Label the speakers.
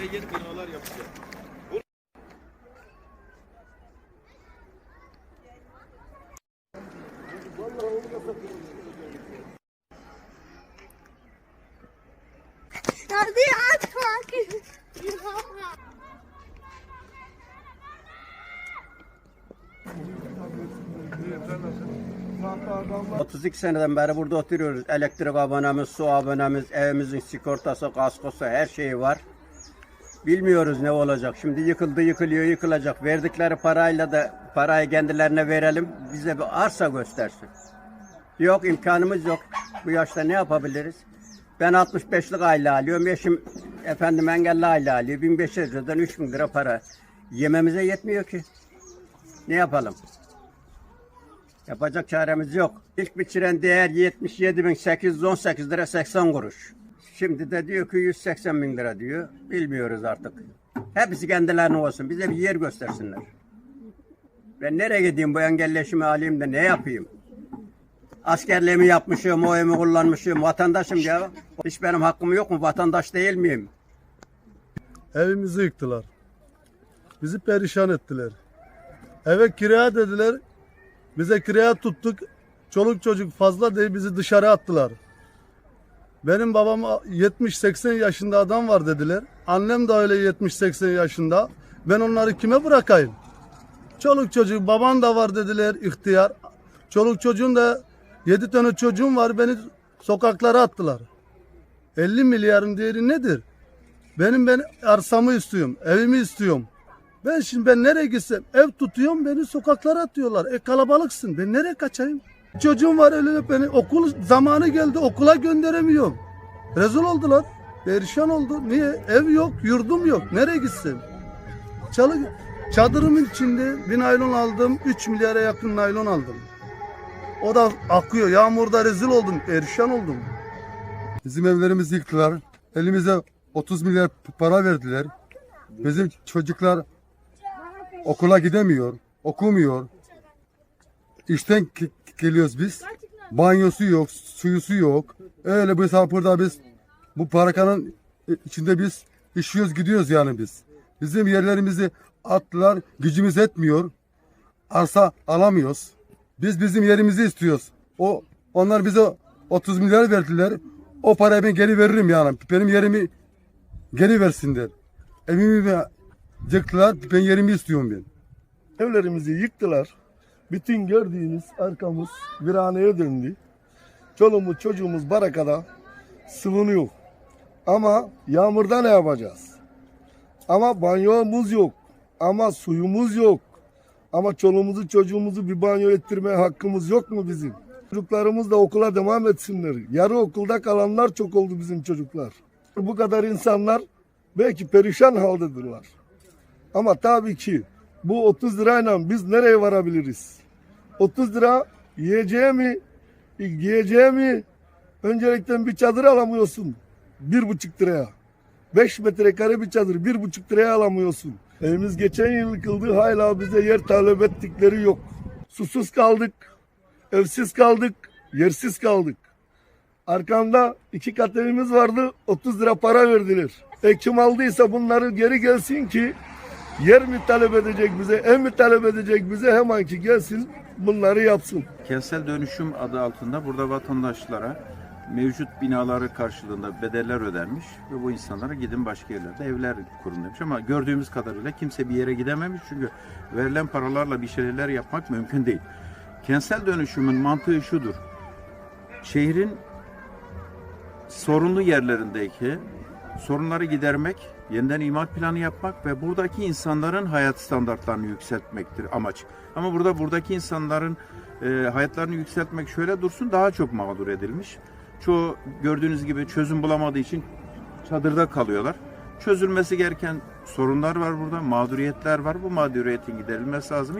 Speaker 1: Buraya yeni binalar yapacağız.
Speaker 2: Hadi atma.
Speaker 3: 32 seneden beri burada oturuyoruz. Elektrik abonemiz, su abonemiz, evimizin sigortası, kaskosu her şeyi var. Bilmiyoruz ne olacak. Şimdi yıkıldı, yıkılıyor, yıkılacak. Verdikleri parayla da parayı kendilerine verelim. Bize bir arsa göstersin. Yok imkanımız yok. Bu yaşta ne yapabiliriz? Ben 65'lik aile alıyorum. Eşim efendim engelli aile alıyor. 1500 liradan 3000 lira para. Yememize yetmiyor ki. Ne yapalım? Yapacak çaremiz yok. İlk biçiren değer 77.818 lira 80 kuruş. Şimdi de diyor ki 180 bin lira diyor. Bilmiyoruz artık. Hepsi kendilerine olsun. Bize bir yer göstersinler. Ben nereye gideyim bu engelleşimi alayım da ne yapayım? Askerliğimi yapmışım, oyumu kullanmışım, vatandaşım ya. Hiç benim hakkım yok mu? Vatandaş değil miyim?
Speaker 4: Evimizi yıktılar. Bizi perişan ettiler. Eve kiraya dediler. Bize kiraya tuttuk. Çoluk çocuk fazla diye bizi dışarı attılar. Benim babam 70-80 yaşında adam var dediler. Annem de öyle 70-80 yaşında. Ben onları kime bırakayım? Çoluk çocuk baban da var dediler ihtiyar. Çoluk çocuğun da 7 tane çocuğum var beni sokaklara attılar. 50 milyarın değeri nedir? Benim ben arsamı istiyorum, evimi istiyorum. Ben şimdi ben nereye gitsem ev tutuyorum beni sokaklara atıyorlar. E kalabalıksın ben nereye kaçayım? Çocuğum var öyle beni okul zamanı geldi okula gönderemiyorum. Rezil oldular. Perişan oldu. Niye? Ev yok, yurdum yok. Nereye gitsem? Çalı, çadırımın içinde bir naylon aldım. 3 milyara yakın naylon aldım. O da akıyor. Yağmurda rezil oldum. Perişan oldum.
Speaker 5: Bizim evlerimizi yıktılar. Elimize 30 milyar para verdiler. Bizim çocuklar okula gidemiyor, okumuyor. İşten geliyoruz biz. Banyosu yok, suyusu yok. Öyle bu burada biz bu parakanın içinde biz işiyoruz gidiyoruz yani biz. Bizim yerlerimizi attılar, gücümüz etmiyor. Arsa alamıyoruz. Biz bizim yerimizi istiyoruz. O onlar bize 30 milyar verdiler. O parayı ben geri veririm yani. Benim yerimi geri versinler. Evimi de yıktılar. Ben yerimi istiyorum ben.
Speaker 4: Evlerimizi yıktılar. Bütün gördüğünüz arkamız viraneye döndü. Çoluğumuz çocuğumuz barakada sıvınıyor. Ama yağmurda ne yapacağız? Ama banyomuz yok. Ama suyumuz yok. Ama çoluğumuzu çocuğumuzu bir banyo ettirmeye hakkımız yok mu bizim? Çocuklarımız da okula devam etsinler. Yarı okulda kalanlar çok oldu bizim çocuklar. Bu kadar insanlar belki perişan haldedırlar. Ama tabii ki bu 30 lirayla biz nereye varabiliriz? 30 lira yiyeceği mi, giyeceği mi? Öncelikle bir çadır alamıyorsun. Bir buçuk liraya. 5 metrekare bir çadır bir buçuk liraya alamıyorsun. Evimiz geçen yıl yıkıldı hala bize yer talep ettikleri yok. Susuz kaldık, evsiz kaldık, yersiz kaldık. Arkamda iki kat evimiz vardı 30 lira para verdiler. E kim aldıysa bunları geri gelsin ki yer mi talep edecek bize, ev mi talep edecek bize hemen ki gelsin bunları yapsın.
Speaker 6: Kentsel dönüşüm adı altında burada vatandaşlara mevcut binaları karşılığında bedeller ödenmiş ve bu insanlara gidin başka yerlerde evler kurun demiş. Ama gördüğümüz kadarıyla kimse bir yere gidememiş çünkü verilen paralarla bir şeyler yapmak mümkün değil. Kentsel dönüşümün mantığı şudur. Şehrin sorunlu yerlerindeki sorunları gidermek, yeniden imar planı yapmak ve buradaki insanların hayat standartlarını yükseltmektir amaç. Ama burada buradaki insanların e, hayatlarını yükseltmek şöyle dursun daha çok mağdur edilmiş. Çoğu gördüğünüz gibi çözüm bulamadığı için çadırda kalıyorlar. Çözülmesi gereken sorunlar var burada, mağduriyetler var. Bu mağduriyetin giderilmesi lazım.